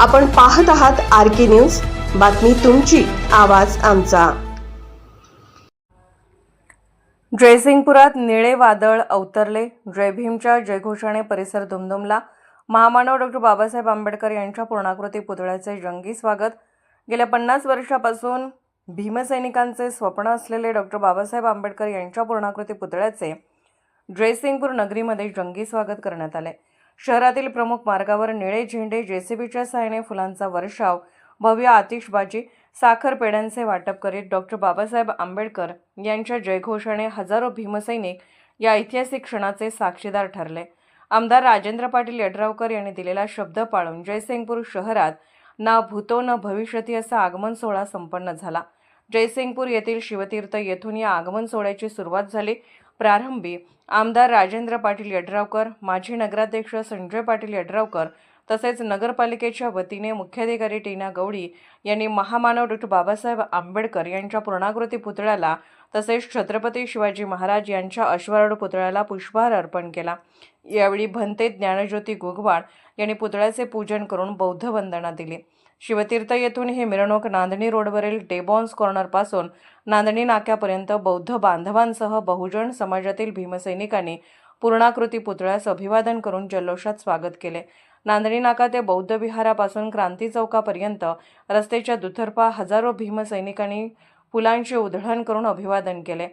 आपण पाहत आहात आर के न्यूज. बातमी तुमची आवाज आमचा. ड्रेसिंगपुरात निळे वादळ अवतरले. जय भीमच्या जयघोषाने परिसर दुमदुमला. महामानव डॉक्टर बाबासाहेब आंबेडकर यांच्या पूर्णाकृती पुतळ्याचे जंगी स्वागत. गेल्या पन्नास वर्षापासून भीमसैनिकांचे स्वप्न असलेले डॉक्टर बाबासाहेब आंबेडकर यांच्या पूर्णाकृती पुतळ्याचे ड्रेसिंगपूर नगरीमध्ये जंगी स्वागत करण्यात आले. शहरातील प्रमुख मार्गावर निळे झेंडे जेसीबीच्या सहाय्याने फुलांचा वर्षाव भव्य आतिषबाजी साखर पेड्यांचे वाटप करीत डॉक्टर बाबासाहेब आंबेडकर यांच्या जयघोषाने हजारो भीमसैनिक या ऐतिहासिक क्षणाचे साक्षीदार ठरले. आमदार राजेंद्र पाटील यड्रावकर यांनी दिलेला शब्द पाळून जयसिंगपूर शहरात ना भूतो न भविष्यती असा आगमन सोहळा संपन्न झाला. जयसिंगपूर येथील शिवतीर्थ येथून या आगमन सोहळ्याची सुरुवात झाली. प्रारंभी आमदार राजेंद्र पाटील यड्रावकर माजी नगराध्यक्ष संजय पाटील यड्रावकर तसेच नगरपालिकेच्या वतीने मुख्याधिकारी टीना गवडी यांनी महामानव डॉक्टर बाबासाहेब आंबेडकर यांच्या पूर्णाकृती पुतळ्याला तसेच छत्रपती शिवाजी महाराज यांच्या अश्वारूढ पुतळ्याला पुष्पहार अर्पण केला. यावेळी भंते ज्ञानज्योती गुगवाड यांनी पुतळ्याचे पूजन करून बौद्ध वंदना दिली. शिवतीर्थ येथून ही मिरवणूक नांदणी रोडवरील डेबॉन्स कॉर्नरपासून नांदणी नाक्यापर्यंत बौद्ध बांधवांसह बहुजन समाजातील भीमसैनिकांनी पूर्णाकृती पुतळ्यास अभिवादन करून जल्लोषात स्वागत केले. नांदणी नाका ते बौद्ध विहारापासून क्रांती चौकापर्यंत रस्त्याच्या दुतर्फा हजारो भीमसैनिकांनी फुलांची उधळण करून अभिवादन केले.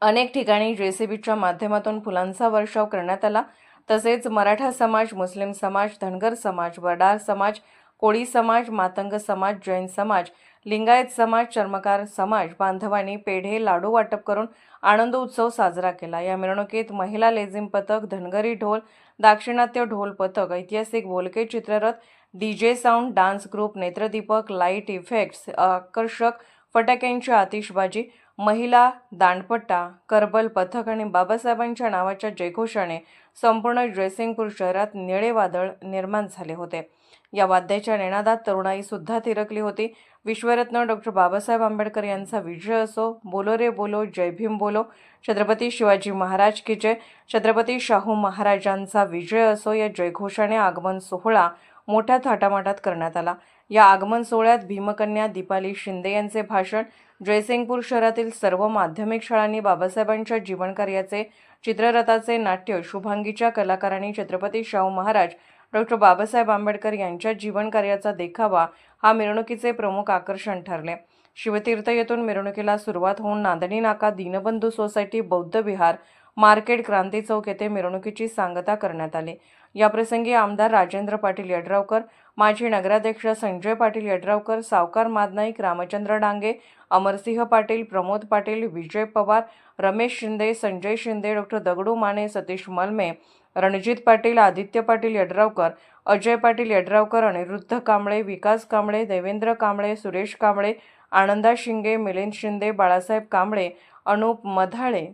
अनेक ठिकाणी जेसीबीच्या माध्यमातून फुलांचा वर्षाव करण्यात आला. तसेच मराठा समाज मुस्लिम समाज धनगर समाज वडार समाज कोळी समाज मातंग समाज जैन समाज लिंगायत समाज चर्मकार समाज बांधवांनी पेढे लाडू वाटप करून आनंद उत्सव साजरा केला. या मिरवणुकीत महिला लेझिम पथक धनगरी ढोल दाक्षिणात्य ढोल पथक ऐतिहासिक बोलके चित्ररथ डीजे साऊंड डान्स ग्रुप नेत्रदीपक लाइट इफेक्ट्स आकर्षक फटाक्यांची आतिषबाजी महिला दांडपट्टा करबल पथक आणि बाबासाहेबांच्या नावाच्या जयघोषाने संपूर्ण जयसिंगपूर शहरात निळे वादळ निर्माण झाले होते. या वाद्याच्या निनादात तरुणाई सुद्धा थिरकली होती. विश्वरत्न डॉक्टर बाबासाहेब आंबेडकर यांचा विजय असो बोलो रे बोलो जय भीम बोलो छत्रपती शिवाजी महाराज की जय छत्रपती शाहू महाराजांचा विजय असो या जयघोषाने आगमन सोहळा मोठ्या थाटामाटात करण्यात आला. या आगमन सोहळ्यात भीमकन्या दीपाली शिंदे यांचे भाषण जयसिंगपूर शहरातील सर्व माध्यमिक शाळांनी बाबासाहेबांच्या जीवनकार्याचे चित्ररथाचे नाट्य शुभांगीच्या कलाकारांनी छत्रपती शाहू महाराज डॉक्टर बाबासाहेब आंबेडकर यांच्या जीवनकार्याचा देखावा हा मिरवणुकीचे प्रमुख आकर्षण ठरले. शिवतीर्थ येथून मिरवणुकीला सुरुवात होऊन नांदणी नाका दीनबंधू सोसायटी बौद्ध विहार मार्केट क्रांती चौक येथे मिरवणुकीची सांगता करण्यात आली. याप्रसंगी आमदार राजेंद्र पाटील यड्रावकर माजी नगराध्यक्ष संजय पाटील यड्रावकर सावकार मादनाईक रामचंद्र डांगे अमरसिंह पाटील प्रमोद पाटील विजय पवार रमेश शिंदे संजय शिंदे डॉक्टर दगडू माने सतीश मलमे रणजित पाटील आदित्य पाटील यड्रावकर अजय पाटील यड्रावकर अनिरुद्ध कांबळे विकास कांबळे देवेंद्र कांबळे सुरेश कांबळे आनंदा शिंगे मिलिंद शिंदे बाळासाहेब कांबळे अनुप मधाळे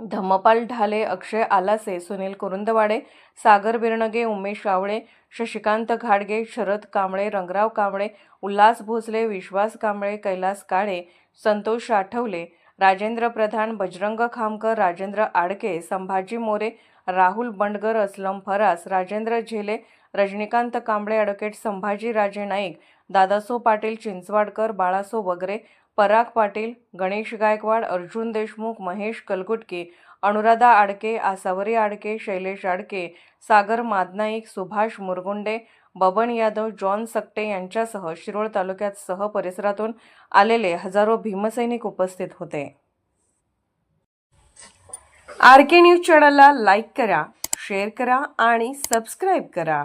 धम्मपाल ढाले अक्षय आलासे सुनील कुरुंदवाडे सागर बिरणगे उमेश आवळे शशिकांत घाडगे शरद कांबळे रंगराव कांबळे उल्हास भोसले विश्वास कांबळे कैलास काळे संतोष आठवले राजेंद्र प्रधान बजरंग खामकर राजेंद्र आडके संभाजी मोरे राहुल बंडगर असलम फरास राजेंद्र झेले रजनीकांत कांबळे ॲडव्होकेट संभाजी राजे नाईक दादासो पाटील चिंचवाडकर बाळासो वगैरे पराग पाटील गणेश गायकवाड अर्जुन देशमुख महेश कलकुटके अनुराधा आडके आसावरी आडके शैलेश आडके सागर मादनाईक सुभाष मुरगुंडे बबन यादव जॉन सकटे यांच्यासह शिरोळ तालुक्यात सह परिसरातून आलेले हजारो भीमसैनिक उपस्थित होते. आर के न्यूज चॅनलला लाईक करा शेअर करा आणि सबस्क्राईब करा.